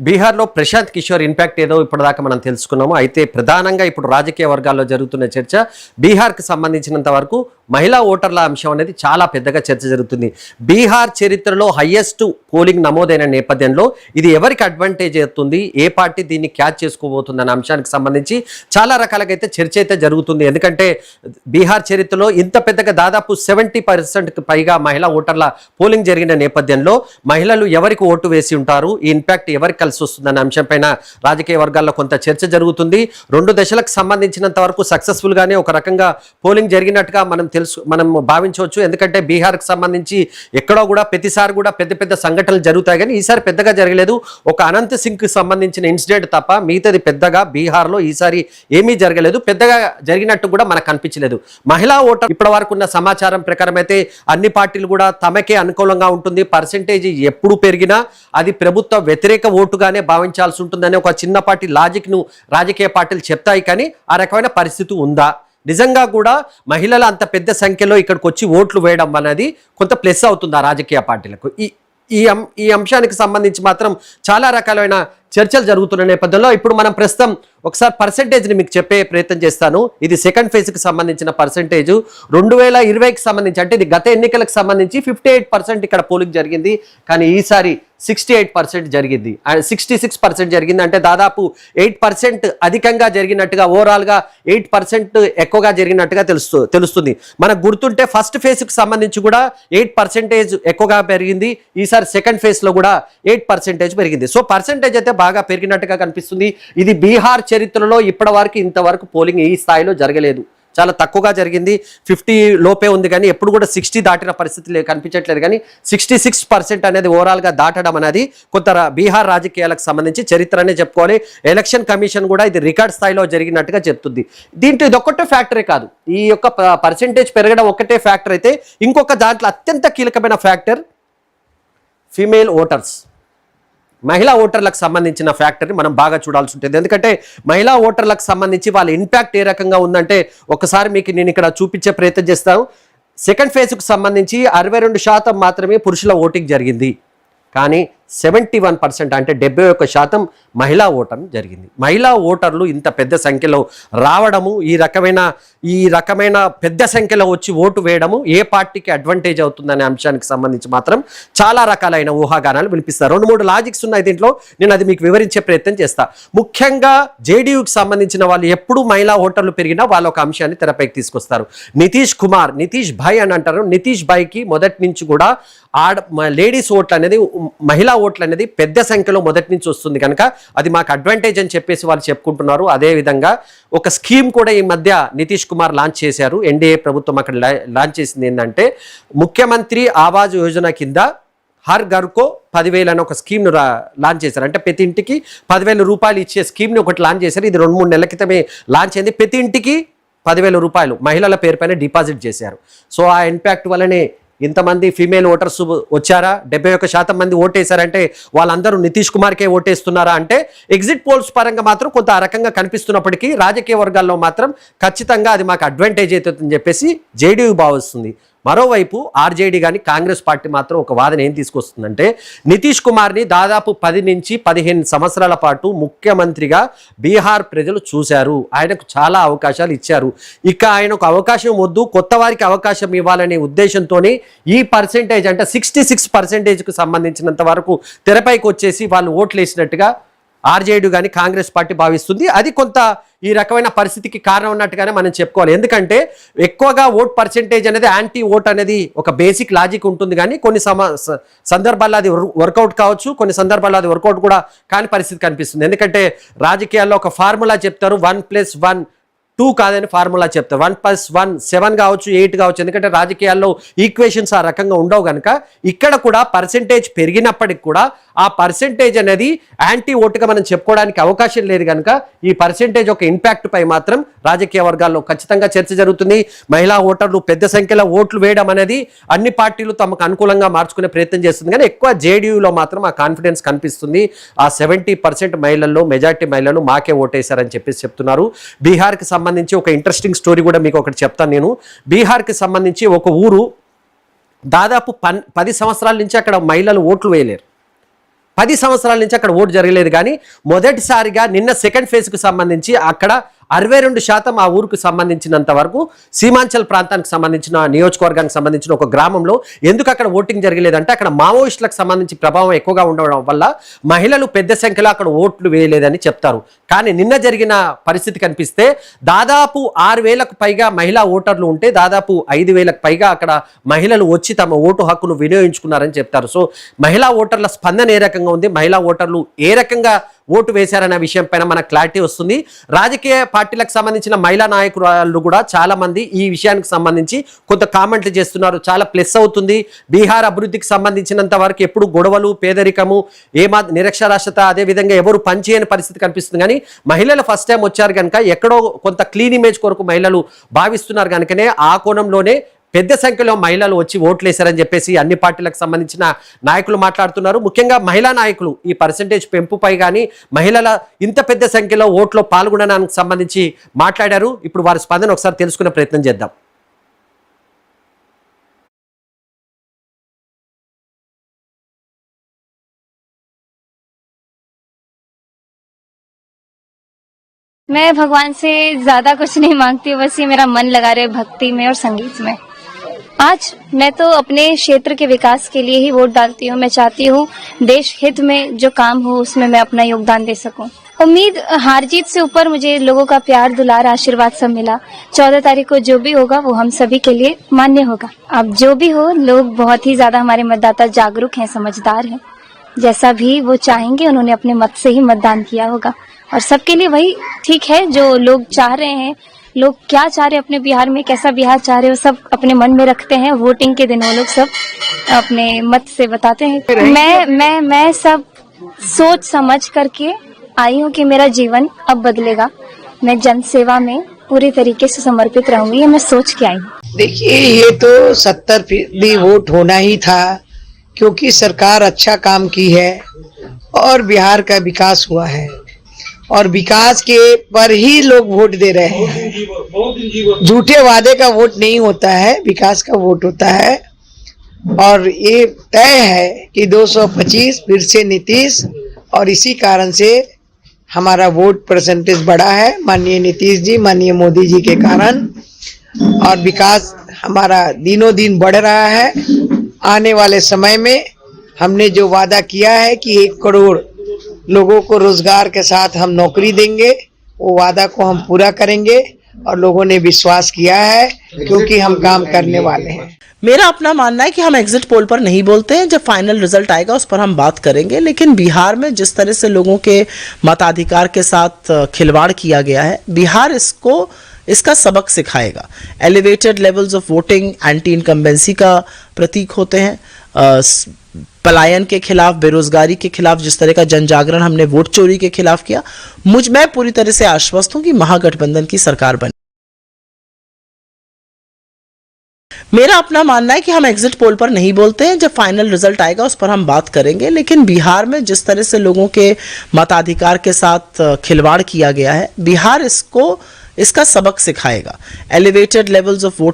బీహార్లో ప్రశాంత్ కిషోర్ ఇంపాక్ట్ ఏదో ఇప్పటిదాకా మనం తెలుసుకున్నాము. అయితే ప్రధానంగా ఇప్పుడు రాజకీయ వర్గాల్లో జరుగుతున్న చర్చ బీహార్కి సంబంధించినంత వరకు మహిళా ఓటర్ల అంశం అనేది చాలా పెద్దగా చర్చ జరుగుతుంది. బీహార్ చరిత్రలో హయ్యెస్ట్ పోలింగ్ నమోదైన నేపథ్యంలో ఇది ఎవరికి అడ్వాంటేజ్ అవుతుంది ఏ పార్టీ దీన్ని క్యాచ్ చేసుకోబోతుంది అనే అంశానికి సంబంధించి చాలా రకాలుగా అయితే చర్చ అయితే జరుగుతుంది. ఎందుకంటే బీహార్ చరిత్రలో ఇంత పెద్దగా దాదాపు సెవెంటీ పర్సెంట్కి పైగా మహిళా ఓటర్ల పోలింగ్ జరిగిన నేపథ్యంలో మహిళలు ఎవరికి ఓటు వేసి ఉంటారు? ఈ ఇంపాక్ట్ ఎవరికి కలిసి వస్తుందనే అంశంపైన రాజకీయ వర్గాల్లో కొంత చర్చ జరుగుతుంది. రెండు దశలకు సంబంధించినంత వరకు సక్సెస్ఫుల్గానే ఒక రకంగా పోలింగ్ జరిగినట్టుగా మనం తెలుసు మనం భావించవచ్చు. ఎందుకంటే బీహార్కి సంబంధించి ఎక్కడో కూడా ప్రతిసారి కూడా పెద్ద పెద్ద సంఘటనలు జరుగుతాయి. కానీ ఈసారి పెద్దగా జరగలేదు. ఒక అనంత్ సింగ్కి సంబంధించిన ఇన్సిడెంట్ తప్ప మిగతాది పెద్దగా బీహార్లో ఈసారి ఏమీ జరగలేదు. పెద్దగా జరిగినట్టు కూడా మనకు కనిపించలేదు మహిళా ఓటర్ ఇప్పటి వరకు ఉన్న సమాచారం ప్రకారం అయితే అన్ని పార్టీలు కూడా తమకే అనుకూలంగా ఉంటుంది. పర్సంటేజ్ ఎప్పుడు పెరిగినా అది ప్రభుత్వ వ్యతిరేక ఓటుగానే భావించాల్సి ఉంటుందనే ఒక చిన్న పార్టీ లాజిక్ను రాజకీయ పార్టీలు చెప్తాయి. కానీ ఆ రకమైన పరిస్థితి ఉందా? నిజంగా కూడా మహిళలు అంత పెద్ద సంఖ్యలో ఇక్కడికి వచ్చి ఓట్లు వేయడం అనేది కొంత ప్లస్ అవుతుంది ఆ రాజకీయ పార్టీలకు. ఈ ఈ అం ఈ అంశానికి సంబంధించి మాత్రం చాలా రకాలైన చర్చలు జరుగుతున్న నేపథ్యంలో ఇప్పుడు మనం ప్రస్తుతం ఒకసారి పర్సంటేజ్ని మీకు చెప్పే ప్రయత్నం చేస్తాను. ఇది సెకండ్ ఫేజ్కి సంబంధించిన పర్సంటేజ్ రెండు వేల ఇరవైకి సంబంధించి అంటే ఇది గత ఎన్నికలకు సంబంధించి ఫిఫ్టీ ఎయిట్ పర్సెంట్ ఇక్కడ పోలింగ్ జరిగింది. కానీ ఈసారి సిక్స్టీ ఎయిట్ పర్సెంట్ జరిగింది. సిక్స్టీ సిక్స్ పర్సెంట్ జరిగింది అంటే దాదాపు ఎయిట్ పర్సెంట్ అధికంగా జరిగినట్టుగా ఓవరాల్గా ఎయిట్ పర్సెంట్ ఎక్కువగా జరిగినట్టుగా తెలుస్తూ తెలుస్తుంది. మనకు గుర్తుంటే ఫస్ట్ ఫేజ్కి సంబంధించి కూడా ఎయిట్ పర్సెంటేజ్ ఎక్కువగా పెరిగింది. ఈసారి సెకండ్ ఫేజ్లో కూడా ఎయిట్ పర్సెంటేజ్ పెరిగింది. సో పర్సెంటేజ్ అయితే బాగా పెరిగినట్టుగా కనిపిస్తుంది. ఇది బీహార్ చరిత్రలో ఇప్పటి వరకు ఇంతవరకు పోలింగ్ ఈ స్థాయిలో జరగలేదు. చాలా తక్కువగా జరిగింది. ఫిఫ్టీ లోపే ఉంది కానీ ఎప్పుడు కూడా సిక్స్టీ దాటిన పరిస్థితి కనిపించట్లేదు కానీ సిక్స్టీ సిక్స్ పర్సెంట్ అనేది ఓవరాల్గా దాటడం అనేది కొంత బీహార్ రాజకీయాలకు సంబంధించి చరిత్రనే చెప్పుకోవాలి. ఎలక్షన్ కమిషన్ కూడా ఇది రికార్డ్ స్థాయిలో జరిగినట్టుగా చెప్తుంది. దీంట్లో ఇది ఒక్కటే ఫ్యాక్టరే కాదు. ఈ యొక్క పర్సెంటేజ్ పెరగడం ఒక్కటే ఫ్యాక్టర్ అయితే ఇంకొక దాంట్లో అత్యంత కీలకమైన ఫ్యాక్టర్ ఫీమేల్ ఓటర్స్. మహిళా ఓటర్లకు సంబంధించిన ఫ్యాక్టర్ని మనం బాగా చూడాల్సి ఉంటుంది. ఎందుకంటే మహిళా ఓటర్లకు సంబంధించి వాళ్ళ ఇంపాక్ట్ ఏ రకంగా ఉందంటే ఒకసారి మీకు నేను ఇక్కడ చూపించే ప్రయత్నం చేస్తాను. సెకండ్ ఫేజ్కు సంబంధించి అరవై రెండు శాతం మాత్రమే పురుషుల ఓటింగ్ జరిగింది. కానీ సెవెంటీ వన్ పర్సెంట్ అంటే డెబ్బై ఒక్క శాతం మహిళా ఓటం జరిగింది. మహిళా ఓటర్లు ఇంత పెద్ద సంఖ్యలో రావడము ఈ రకమైన ఈ రకమైన పెద్ద సంఖ్యలో వచ్చి ఓటు వేయడము ఏ పార్టీకి అడ్వాంటేజ్ అవుతుందనే అంశానికి సంబంధించి మాత్రం చాలా రకాలైన ఊహాగానాలు వినిపిస్తారు రెండు మూడు లాజిక్స్ ఉన్నాయి దీంట్లో. నేను అది మీకు వివరించే ప్రయత్నం చేస్తా. ముఖ్యంగా జేడీయూకి సంబంధించిన వాళ్ళు ఎప్పుడు మహిళా ఓటర్లు పెరిగినా వాళ్ళు ఒక అంశాన్ని తెరపైకి తీసుకొస్తారు. నితీష్ కుమార్ నితీష్ భాయ్ అని అంటారు. నితీష్ భాయ్కి మొదటి నుంచి కూడా ఆడ లేడీస్ ఓట్లు అనేది మహిళా ఓట్లు అనేది పెద్ద సంఖ్యలో మొదటి నుంచి వస్తుంది కనుక అది మాకు అడ్వాంటేజ్ అని చెప్పేసి వాళ్ళు చెప్పుకుంటున్నారు. అదే విధంగా ఒక స్కీమ్ కూడా ఈ మధ్య నితీష్ కుమార్ లాంచ్ చేశారు. ఎన్డీఏ ప్రభుత్వం అక్కడ లా- లాంచ్ చేసింది ఏంటంటే ముఖ్యమంత్రి ఆవాజ్ యోజన కింద హర్ ఘర్కో పదివేలు అని ఒక స్కీమ్ను రా లాంచ్ చేశారు. అంటే ప్రతి ఇంటికి పదివేల రూపాయలు ఇచ్చే స్కీమ్ని ఒకటి లాంచ్ చేశారు. ఇది రెండు మూడు నెలల క్రితమే లాంచ్ అయింది. ప్రతి ఇంటికి పదివేల రూపాయలు మహిళల పేరుపైన డిపాజిట్ చేశారు. సో ఆ ఇంపాక్ట్ వల్లనే ఇంతమంది ఫీమేల్ ఓటర్స్ వచ్చారా? డెబ్బై ఒక్క శాతం మంది ఓటేశారంటే వాళ్ళందరూ నితీష్ కుమార్కే ఓటేస్తున్నారా అంటే ఎగ్జిట్ పోల్స్ పరంగా మాత్రం కొంత ఆ రకంగా కనిపిస్తున్నప్పటికీ రాజకీయ వర్గాల్లో మాత్రం ఖచ్చితంగా అది మాకు అడ్వాంటేజ్ అవుతుందని చెప్పేసి జేడీయూ భావిస్తుంది. మరోవైపు ఆర్జేడీ కానీ కాంగ్రెస్ పార్టీ మాత్రం ఒక వాదన ఏం తీసుకొస్తుందంటే నితీష్ కుమార్ని దాదాపు పది నుంచి పదిహేను సంవత్సరాల పాటు ముఖ్యమంత్రిగా బీహార్ ప్రజలు చూశారు. ఆయనకు చాలా అవకాశాలు ఇచ్చారు. ఇక ఆయనకు అవకాశం వద్దు కొత్త వారికి అవకాశం ఇవ్వాలనే ఉద్దేశంతోనే ఈ పర్సెంటేజ్ అంటే సిక్స్టీ సిక్స్ పర్సెంటేజ్కు సంబంధించినంత వరకు తెరపైకి వచ్చేసి వాళ్ళు ఓట్లు వేసినట్టుగా ఆర్జేడీ కానీ కాంగ్రెస్ పార్టీ భావిస్తుంది. అది కొంత ఈ రకమైన పరిస్థితికి కారణం ఉన్నట్టుగానే మనం చెప్పుకోవాలి. ఎందుకంటే ఎక్కువగా ఓట్ పర్సెంటేజ్ అనేది యాంటీ ఓట్ అనేది ఒక బేసిక్ లాజిక్ ఉంటుంది కానీ కొన్ని సమ స- సందర్భాల్లో అది వర్కౌట్ కావచ్చు కొన్ని సందర్భాల్లో అది వర్కౌట్ కూడా కాని పరిస్థితి కనిపిస్తుంది. ఎందుకంటే రాజకీయాల్లో ఒక ఫార్ములా చెప్తారు వన్ ప్లస్ వన్ టూ కాదని ఫార్ములా చెప్తారు. వన్ ప్లస్ వన్ సెవెన్ కావచ్చు ఎయిట్ కావచ్చు. ఎందుకంటే రాజకీయాల్లో ఈక్వేషన్స్ ఆ రకంగా ఉండవు కనుక ఇక్కడ కూడా పర్సెంటేజ్ పెరిగినప్పటికి కూడా ఆ పర్సెంటేజ్ అనేది యాంటీ ఓటుగా మనం చెప్పుకోవడానికి అవకాశం లేదు కనుక ఈ పర్సెంటేజ్ ఒక ఇంపాక్ట్ పై మాత్రం రాజకీయ వర్గాల్లో ఖచ్చితంగా చర్చ జరుగుతుంది. మహిళా ఓటర్లు పెద్ద సంఖ్యలో ఓట్లు వేయడం అనేది అన్ని పార్టీలు తమకు అనుకూలంగా మార్చుకునే ప్రయత్నం చేస్తుంది. కానీ ఎక్కువ జేడీయూలో మాత్రం ఆ కాన్ఫిడెన్స్ కనిపిస్తుంది. ఆ సెవెంటీ పర్సెంట్ మహిళల్లో మెజార్టీ మహిళలు మాకే ఓటేశారని చెప్పేసి చెప్తున్నారు. బీహార్కి సంబంధించి ఒక ఇంట్రెస్టింగ్ స్టోరీ కూడా మీకు ఒకటి చెప్తాను నేను. బీహార్కి సంబంధించి ఒక ఊరు దాదాపు పన్ పది సంవత్సరాల నుంచి అక్కడ మహిళలు ఓట్లు వేయలేరు. పది సంవత్సరాల నుంచి అక్కడ ఓటు జరగలేదు కానీ మొదటిసారిగా నిన్న సెకండ్ ఫేజ్కు సంబంధించి అక్కడ అరవై రెండు శాతం ఆ ఊరుకు సంబంధించినంత వరకు సీమాంచల్ ప్రాంతానికి సంబంధించిన నియోజకవర్గానికి సంబంధించిన ఒక గ్రామంలో ఎందుకు అక్కడ ఓటింగ్ జరగలేదంటే అక్కడ మావోయిస్టులకు సంబంధించి ప్రభావం ఎక్కువగా ఉండడం వల్ల మహిళలు పెద్ద సంఖ్యలో అక్కడ ఓట్లు వేయలేదని చెప్తారు. కానీ నిన్న జరిగిన పరిస్థితి కనిపిస్తే దాదాపు ఆరు వేలకు పైగా మహిళా ఓటర్లు ఉంటే దాదాపు ఐదు వేలకు పైగా అక్కడ మహిళలు వచ్చి తమ ఓటు హక్కును వినియోగించుకున్నారని చెప్తారు. సో మహిళా ఓటర్ల స్పందన ఏ రకంగా ఉంది? మహిళా ఓటర్లు ఏ రకంగా ఓటు వేశారనే విషయం పైన మనకు క్లారిటీ వస్తుంది. రాజకీయ పార్టీలకు సంబంధించిన మహిళా నాయకురాలు కూడా చాలా మంది ఈ విషయానికి సంబంధించి కొంత కామెంట్లు చేస్తున్నారు. చాలా ప్లస్ అవుతుంది. బీహార్ అభివృద్ధికి సంబంధించినంత వరకు ఎప్పుడు గొడవలు పేదరికము ఏమా నిరక్షరాస్యత అదే విధంగా ఎవరు పనిచేయని పరిస్థితి కనిపిస్తుంది. కానీ మహిళలు ఫస్ట్ టైం వచ్చారు కనుక ఎక్కడో కొంత క్లీన్ ఇమేజ్ కొరకు మహిళలు భావిస్తున్నారు కనుకనే ఆ కోణంలోనే పెద్ద సంఖ్యలో మహిళలు వచ్చి ఓట్లు వేశారని చెప్పేసి అన్ని పార్టీలకు సంబంధించిన నాయకులు మాట్లాడుతున్నారు ముఖ్యంగా మహిళా నాయకులు ఈ పర్సంటేజ్ పెంపుపై కానీ మహిళల ఇంత పెద్ద సంఖ్యలో ఓట్లో పాల్గొనడానికి సంబంధించి మాట్లాడారు ఇప్పుడు వారి స్పందన ఒకసారి తెలుసుకునే ప్రయత్నం చేద్దాం मैं भगवान से ज्यादा कुछ नहीं मांगती हूँ बस ये मेरा मन लगा रहे भक्ति में और संगीत में आज मैं तो अपने क्षेत्र के विकास के लिए ही वोट डालती हूँ। मैं चाहती हूँ देश हित में जो काम हो, उसमें मैं अपना योगदान दे सकूँ। उम्मीद हार जीत से ऊपर मुझे लोगों का प्यार, दुलार, आशीर्वाद सब मिला। चौदह तारीख को जो भी होगा, वो हम सभी के लिए मान्य होगा। अब जो भी हो, लोग बहुत ही ज़्यादा हमारे मतदाता जागरूक हैं, समझदार हैं। जैसा भी वो चाहेंगे, उन्होंने अपने मत से ही मतदान किया होगा। और सबके लिए वही ठीक है जो लोग चाह रहे हैं लोग क्या चाह रहे अपने बिहार में? कैसा बिहार चाह रहे हैं? वो सब अपने मन में रखते हैं। वोटिंग के दिन वो लोग सब अपने मत से बताते हैं। मैं मैं मैं सब सोच समझ करके आई हूँ कि मेरा जीवन अब बदलेगा। मैं जन सेवा में पूरी तरीके से समर्पित रहूँगी ये मैं सोच के आई हूँ। देखिए ये तो सत्तर फ़ीसदी वोट होना ही था क्योंकि सरकार अच्छा काम की है और बिहार का विकास हुआ है। और विकास के पर ही लोग वोट दे रहे हैं। झूठे वादे का वोट नहीं होता है विकास का वोट होता है। और ये तय है कि 225 फिर से नीतीश और इसी कारण से हमारा वोट परसेंटेज बढ़ा है। माननीय नीतीश जी माननीय मोदी जी के कारण। और विकास हमारा दिनों दिन बढ़ रहा है। आने वाले समय में हमने जो वादा किया है कि एक करोड़ लोगों को रोज़गार के साथ हम नौकरी देंगे, वो वादा को हम पूरा करेंगे और लोगों ने विश्वास किया है क्योंकि हम काम करने वाले हैं। मेरा अपना मानना है कि हम एग्जिट पोल पर नहीं बोलते हैं, जब फाइनल रिज़ल्ट आएगा उस पर हम बात करेंगे, लेकिन बिहार में जिस तरह से लोगों के मताधिकार के साथ खिलवाड़ किया गया है, बिहार इसको, इसका सबक सिखाएगा। Elevated levels of voting anti incumbency का प्रतीक होते हैं पलायन के खिलाफ, बेरोजगारी के खिलाफ, जिस तरह का जन जागरण हमने वोट चोरी के खिलाफ किया, मुझ, मैं पूरी तरह से आश्वस्त हूँ कि महागठबंधन की सरकार बने। मेरा अपना मानना है कि हम एग्जिट पोल पर नहीं बोलते हैं, जब फाइनल रिज़ल्ट आएगा उस पर हम बात करेंगे, लेकिन बिहार में जिस तरह से लोगों के मताधिकार के साथ खिलवाड़ किया गया है, बिहार इसको, इसका सबक सिखाएगा। Elevated levels of vote